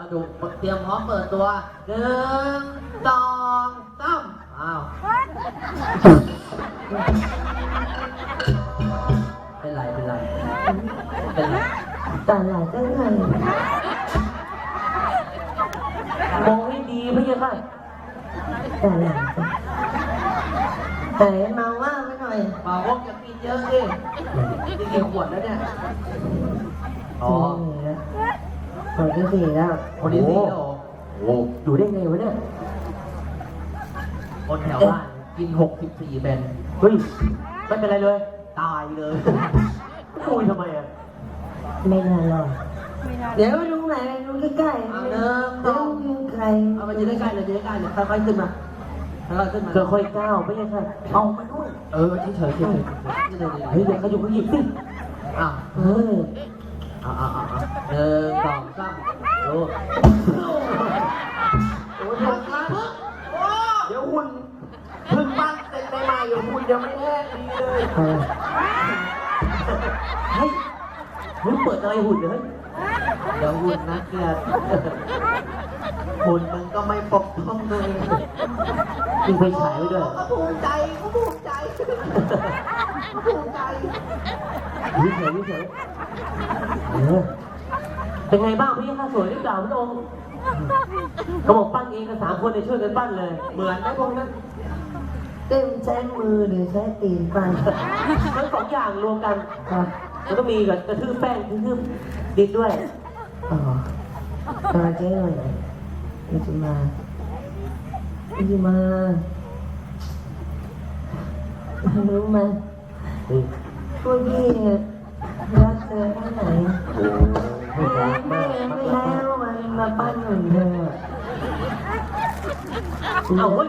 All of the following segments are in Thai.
อะดูเตรียมพร้อมเปิดตัวหนึ่งสองสามอ้าว เป็นไรเป็นไรเป็นไรตาหลายจังเลยมองให้ดีพี่ยังไงตาหลายจังแต่เมาว่าไปหน่อยเมาว่าจะกินเยอะดินี่กี่ขวดแล้วเนี่ย คนที่สี่แล้วคนที่สี่แล้วเหรอโอ้อยู่ได้ไงวะเนี่ยคนแถวบ้านกินหกสิบสี่แบนเฮ้ยไม่เป็นไรเลย ตายเลยคุยทำไมอะไม่นานหรอกเดี๋ยวดูไหนดูใกล้ๆเอาเดี๋เนิ่ยวมดูต้องใครเอามาจะได้ใกล้เลยจะได้ใกล้เลยค่อยๆขึ้นมาค่อยๆขึ้นมาค่อยๆก้าวไม่ใช่ค่ะเอามาด้วยเออเฉยๆเฉยๆเฉยๆเฉยๆเฮ้ยอย่าขยุกขยิบสิอ้าวเฮ้ย เอาเอาเอาเอาหนึ่งสองสามโอ้โอ้ยลงมาเดี๋ยวหุ่นเพึ่งปั้นเสร็จใหม่ๆเดี๋ยวหุ่นยังไม่แห้งดีเลยเออเฮ้ยมึงเปิดอะไรหุ่นเลยเดี๋ยวหุ่นนะเกลียดหุ่นมึงก็ไม่ปกป้องตัวเองมึงไปฉายไว้ด้วย ก็ภูมิใจก็ภูมิใจ ภูมิใจวิเฉยวิเฉยเออเป็นไงบ้างพี่ข้าสวยหรือเปล่าพระองค์เขาบอกปั้นเองกันสามคนเนี่ยช่วยกันปั้นเลย เหมือนไหมพวกนั้นเต็มใช้มือหรือใช้ตีนปั้นทั้งสองอย่างรวมกันครับแล้วก็มีกับกระทืบแป้งกระทืบดินด้วยอ๋อมาเจ๊หน่อยมันจะมามันจะมา รู้ไหมเฮ้ยพวกพี่เนี่ยรักเธอแค่ไหนโอ้โหไม่มากไม่มากไม่แล้วมันมาปั้นหนุ่มเธออะเอาเฮ้ย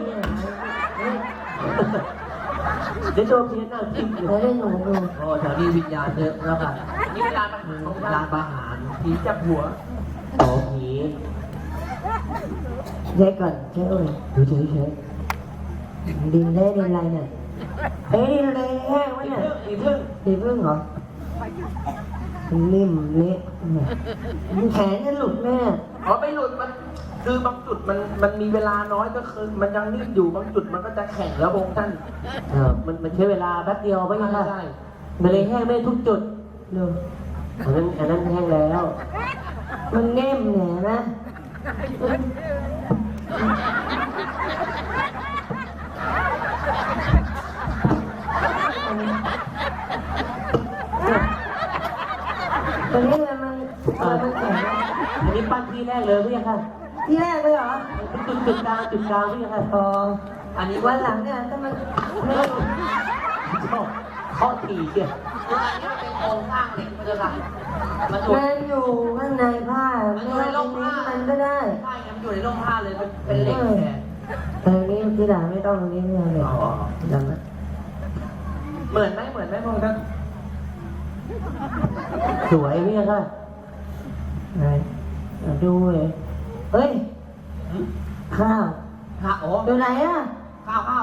เดี๋ยวโดนเพี้ยนหน้าทิ่มเลแล้วยได้หนูดูโอ้แถวนี้วิญญาณเยอะแล้วกันนี่เวลาประหารเวลาประหารผีจับหัวโอ้ผีเช็คก่อนเช็คก่อนดูเฉยเฉยดินได้ดินอะไรเนี่ย เอ้ยดินอะไรแห้งวะเนี่ยอีพึ่งดินพึ่งเหรอนิ่มเละเนี่ยมันแขนจะหลุดแม่อ๋อไม่หลุดมัน คือบางจุดมันมันมีเวลาน้อยก็คือมันยังนิ่มอยู่บางจุดมันก็จะแข็งแล้วองค์ท่านเออมันมันใช้เวลาแป๊บเดียวไม่ใช่ใช่ใช่มันเลยแห้งไม่ทุกจุดดูอันนั้นอันนั้นแห้งแล้ว มันเน่มเนี่ ยนะตอนนี้มันมันมันแข็งอันนี้ปั้นที่แรกเลยพี่ค่ะที่แรกเลยเหรอจุดจุดกลางจุดกลางพี่ค่ะอ๋ออันนี้วัว่านหลังเนี่ยถ้ามันไม่ชอบข้อตีเกี่ยคืออันนี้เป็นโครงสร้างเหล็กมันจะค่ะมันอยู่มันอยู่ข้างในผ้าไม่ว่าตรงนี้มันก็ได้ใช่ครับมันอยู่ในร่มผ้าเลยเป็นเป็นเหล็กแทนแต่อันนี้ที่หลังไม่ต้องตรงนี้เนี่ยเลยจำนะเหมือนไหมเหมือนไหมองค์ท่าน สวยพี่ค่ะไหนเอาดูเลยเฮ้ย ข้าวค่ะโอ้อยู่ไหนอะ ข้าวข้าว